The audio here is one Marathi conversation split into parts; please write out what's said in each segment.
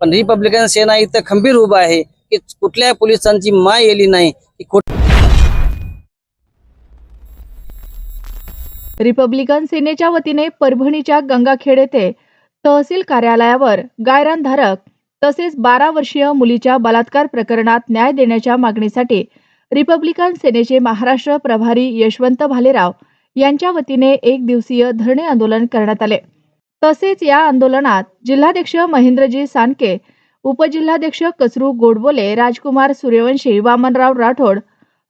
पण रिपब्लिकन सेना इथं खंबीर उभा आहे की कुठल्या पोलिसांची माय येली नाही की रिपब्लिकन सेनेच्या वतीने परभणीच्या गंगाखेड येथे तहसील कार्यालयावर गायरानधारक तसेच बारा वर्षीय मुलीच्या बलात्कार प्रकरणात न्याय देण्याच्या मागणीसाठी रिपब्लिकन सेनेचे महाराष्ट्र प्रभारी यशवंत भालेराव यांच्या वतीने एक दिवसीय धरणे आंदोलन करण्यात आले. तसेच या आंदोलनात जिल्हाध्यक्ष महेंद्रजी सानके उपजिल्हाध्यक्ष कचरू गोडबोले राजकुमार सूर्यवंशी वामनराव राठोड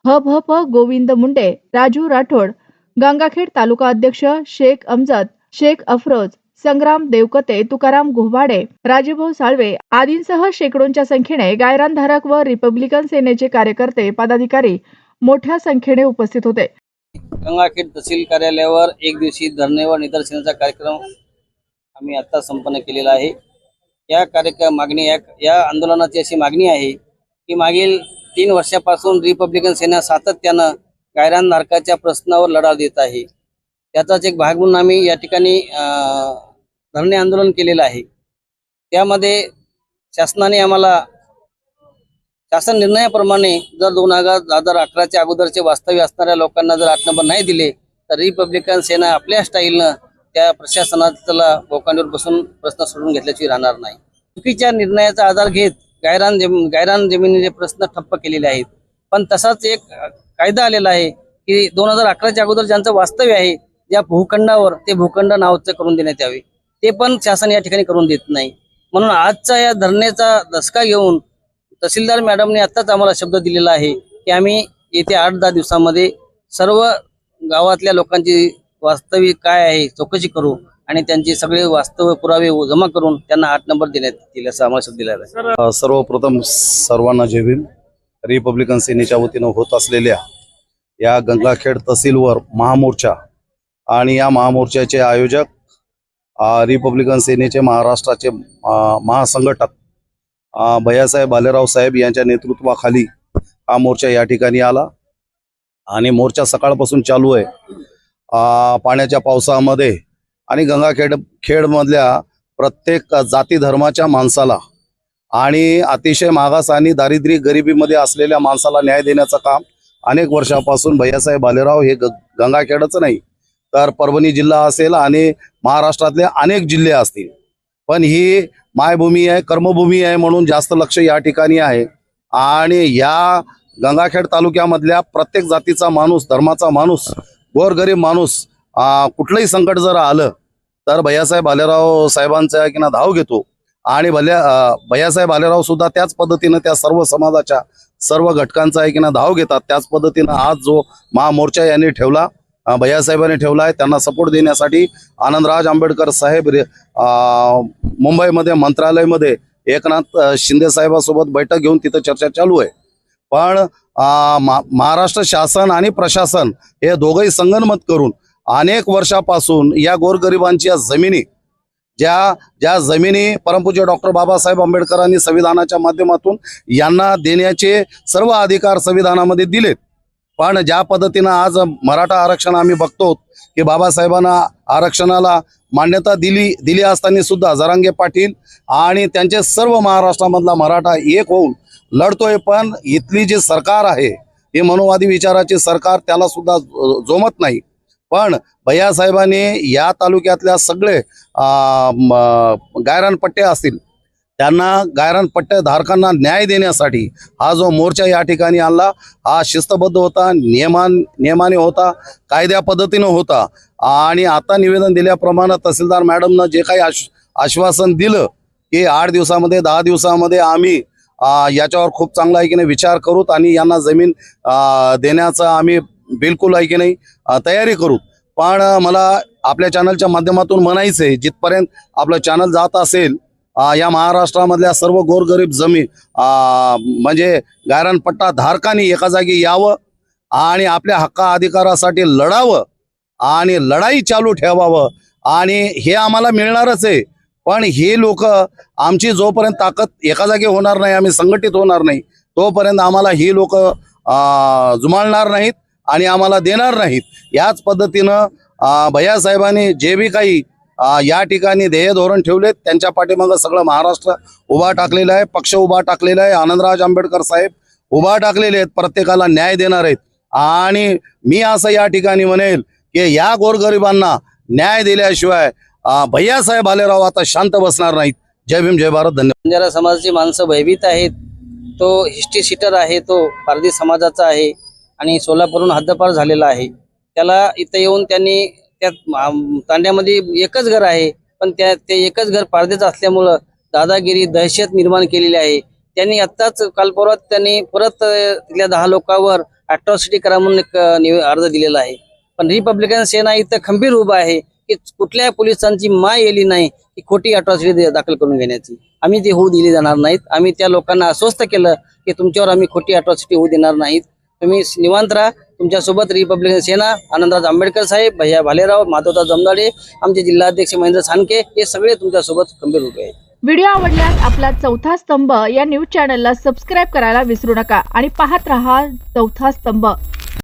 ह भ प गोविंद मुंडे राजू राठोड गंगाखेड तालुका अध्यक्ष शेख अमजद शेख अफरोज संग्राम देवकते तुकाराम घोबाडे राजेभाऊ साळवे आदींसह शेकडोंच्या संख्येने गायरानधारक व रिपब्लिकन सेनेचे कार्यकर्ते पदाधिकारी मोठ्या संख्येने उपस्थित होते. गंगाखेड तहसील कार्यालयावर एक दिवशी धरणे व निदर्शनाचा कार्यक्रम आम्ही आता संपन्न केलेला आहे. या कार्यक्रम मागणी या या आंदोलनाची अशी मागणी आहे की मागील तीन वर्षापासून रिपब्लिकन सेना सातत्यानं गायरानधारकाच्या प्रश्नावर लढा देत आहे. त्याचाच एक भाग म्हणून आम्ही या ठिकाणी धरणे आंदोलन केलेलं आहे. त्यामध्ये शासनाने आम्हाला शासन निर्णयाप्रमाणे जर दोन हजार हजार अकराच्या अगोदरचे वास्तव्य असणाऱ्या लोकांना जर आठ नंबर नाही दिले तर रिपब्लिकन सेना आपल्या स्टाईलनं त्या प्रशासनाला बोकांडीवर बसून प्रश्न सोडून घेतल्याची राहणार नाही. चुकीच्या निर्णयाचा आधार घेत गायरान जमीन गायरान जमिनीचे प्रश्न ठप्प केलेले आहेत. पण तसाच एक कायदा आलेला आहे की दोन हजार अकराच्या अगोदर ज्यांचं वास्तव्य आहे ज्या भूखंडावर ते भूखंड नावचं करून देण्यात यावे. ते पण शासन या ठिकाणी करून देत नाही. म्हणून आजचा या धरण्याचा दसका घेऊन तहसीलदार मॅडमने आत्ताच आम्हाला शब्द दिलेला आहे की आम्ही येत्या आठ दहा दिवसामध्ये सर्व गावातल्या लोकांची वास्तविक काय आहे चौकशी करू आणि त्यांचे सगळे वास्तव पुरावे जमा करून त्यांना आठ नंबर देण्यात येतील असं आम्हाला दिलेला आहे. सर्वप्रथम सर्वांना जय भीम. रिपब्लिकन सेनेच्या वतीनं होत असलेल्या या गंगाखेड तहसीलवर महामोर्चा आणि या महामोर्चाचे आयोजक रिपब्लिकन सेनेचे महाराष्ट्राचे महासंघटक भैयासाहेब बालेराव साहेब यांच्या नेतृत्वाखाली हा मोर्चा या ठिकाणी आला. आणि मोर्चा सकाळपासून चालू आहे. पाण्याच्या पावसामध्ये आणि गंगाखेड खेडमधल्या प्रत्येक जाती धर्माच्या माणसाला आणि अतिशय मागास आणि दारिद्र्य गरिबीमध्ये असलेल्या माणसाला न्याय देण्याचं काम अनेक वर्षापासून भैयासाहेब बालेराव हे ग- गंगाखेडच नाही तर परभणी जिल्हा असेल आणि महाराष्ट्रातले अनेक जिल्हे असतील. पण ही मायभूमी आहे कर्मभूमी आहे म्हणून जास्त लक्ष या ठिकाणी आहे. आणि या गंगाखेड तालुक्यामधल्या प्रत्येक जातीचा माणूस धर्माचा माणूस गोरगरीब माणूस कुठलंही संकट जर आलं तर भैयासाहेब भालेराव साहेबांचा की ना धाव घेतो. आणि भल्या भैयासाहेब आलेराव सुद्धा त्याच पद्धतीनं त्या सर्व समाजाच्या सर्व घटकांचा आहे की ना धाव घेतात. त्याच पद्धतीनं आज जो महामोर्चा यांनी ठेवला भैयासाहेबांनी ठेवला आहे त्यांना सपोर्ट देण्यासाठी आनंदराज आंबेडकर साहेब मुंबईमध्ये मंत्रालयमध्ये एकनाथ अं, शिंदे साहेबांसोबत बैठक घेऊन तिथं चर्चा चालू आहे. पण महाराष्ट्र शासन आणि प्रशासन हे दोघंही संगनमत करून अनेक वर्षापासून या गोरगरिबांच्या जमिनी ज्या ज्या जमिनी परमपूज्य डॉक्टर बाबासाहेब आंबेडकरांनी संविधानाच्या माध्यमातून यांना देण्याचे सर्व अधिकार संविधानामध्ये दिलेत. पण ज्या पद्धतीनं आज मराठा आरक्षण आम्ही बघतो की बाबासाहेबांना आरक्षणाला मान्यता दिली दिली असताना सुद्धा जरांगे पाटील आणि त्यांचे सर्व महाराष्ट्रामधला मराठा एक होऊन लढतोय पण इथली जी सरकार आहे हे मनोवादी विचाराची सरकार त्याला सुद्धा जोमत नाही. पण भैयासाहेबांनी या तालुक्यातल्या सगळे गायरानपट्टे असतील त्यांना गायरानपट्ट्या धारकांना न्याय देण्यासाठी हा जो मोर्चा या ठिकाणी आणला हा शिस्तबद्ध होता नियमान नियमाने होता कायद्या पद्धतीनं होता. आणि आता निवेदन दिल्याप्रमाणे तहसीलदार मॅडमनं जे काही आश आश्वासन दिलं की आठ दिवसामध्ये दहा दिवसामध्ये आम्ही याच्यावर खूप चांगला आहे की नाही विचार करूत आणि यांना जमीन देण्याचा आम्ही बिलकुल आहे की नाही तयारी करू पण मला आपल्या चॅनलच्या माध्यमातून म्हणायचं आहे जिथपर्यंत आपलं चॅनल जात असेल या महाराष्ट्रामधल्या सर्व गोरगरीब जमीन म्हणजे गायरानपट्टा धारकांनी एका जागी यावं आणि आपल्या हक्का अधिकारासाठी लढावं आणि लढाई चालू ठेवावं. आणि हे आम्हाला मिळणारच आहे. पण हे लोक आमची जोपर्यंत ताकद एका जागी होणार नाही आम्ही संघटित होणार नाही तोपर्यंत आम्हाला ही लोक जुमाळणार नाहीत आणि आम्हाला देणार नाहीत. याच पद्धतीनं भैयासाहेबांनी जे बी काही या ठिकाणी ध्येय धोरण ठेवलेत त्यांच्या पाठीमागं सगळं महाराष्ट्र उभा टाकलेला आहे पक्ष उभा टाकलेला आहे आनंदराज आंबेडकर साहेब उभा टाकलेले आहेत प्रत्येकाला न्याय देणार आहेत. आणि मी असं या ठिकाणी म्हणेल की या गोरगरिबांना न्याय दिल्याशिवाय भैया साहेब आले भालेराव आता शांत बसणार नाहीत. जय भीम जय भारत धन्यवाद. बंजारा समाजाची माणसं भयभीत आहेत. तो हिस्ट्री सीटर आहे तो पारधी समाजाचा आहे आणि सोलापूरहून हद्दपार झालेला आहे. त्याला इथं येऊन त्यांनी त्या तांड्यामध्ये एकच घर आहे पण त्या ते एकच घर पारधीचं असल्यामुळं दादागिरी दहशत निर्माण केलेली आहे. त्यांनी आत्ताच काल त्यांनी परत तिथल्या दहा लोकांवर अट्रॉसिटी करा म्हणून एक अर्ज दिलेला आहे. पण रिपब्लिकन सेना इथं खंबीर उभा आहे. की कुठल्या पोलिसांची माय येली नाही की खोटी अट्रॉसिटी दाखल करून घेण्याची. आम्ही ते होऊ दिली जाणार नाहीत. आम्ही त्या लोकांना अस्वस्थ केलं की तुमच्यावर आम्ही खोटी अट्रॉसिटी होऊ देणार नाहीत. तुम्ही निवांत राहा. तुमच्यासोबत रिपब्लिकन सेना आनंदराज आंबेडकर साहेब भैया भालेराव माधवराव जमदाडे आमचे जिल्हाध्यक्ष महेंद्र सानके हे सगळे तुमच्यासोबत खंबीर उभे आहेत. व्हिडिओ आवडल्यास आपला चौथा स्तंभ या न्यूज चॅनलला सबस्क्राईब करायला विसरू नका आणि पाहत रहा चौथा स्तंभ.